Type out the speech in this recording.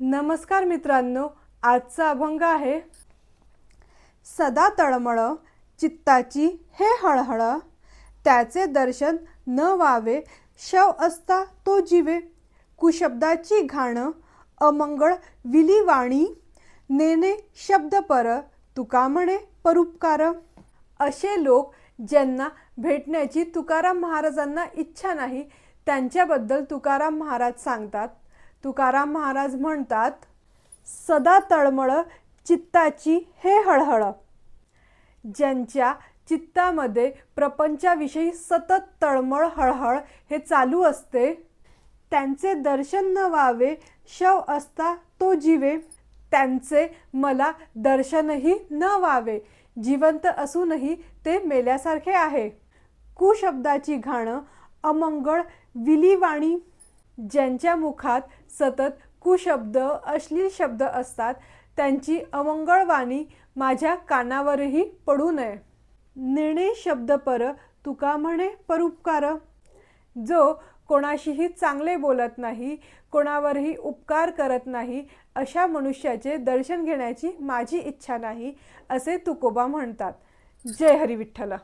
नमस्कार मित्रांनो आजचा अभंग आहे सदा तळमळ चित्ताची हे हळहळ. त्याचे दर्शन न व्हावे शव असता तो जीवे. कुशब्दाची घाण अमंगळ विलीवाणी. नेने शब्द पर तुका म्हणे परुपकार. असे लोक ज्यांना भेटण्याची तुकाराम महाराजांना इच्छा नाही त्यांच्याबद्दल तुकाराम महाराज सांगतात तुकाराम महाराज म्हणतात सदा तळमळ चित्ताची हे हळहळ. ज्यांच्या चित्तामध्ये प्रपंचाविषयी सतत तळमळ हळहळ हे चालू असते त्यांचे दर्शन न व्हावे शव असता तो जीवे. त्यांचे मला दर्शनही न व्हावे जिवंत असूनही ते मेल्यासारखे आहे. कुशब्दाची घाणं अमंगळ विलीवाणी ज्यांच्या मुखात सतत कुशब्द अश्लील शब्द असतात त्यांची अमंगळवाणी माझ्या कानावरही पडू नये. निर्णय शब्द पर तुका म्हणे परोपकार. जो कोणाशीही चांगले बोलत नाही कोणावरही उपकार करत नाही अशा मनुष्याचे दर्शन घेण्याची माझी इच्छा नाही असे तुकोबा म्हणतात. जय हरी विठ्ठला.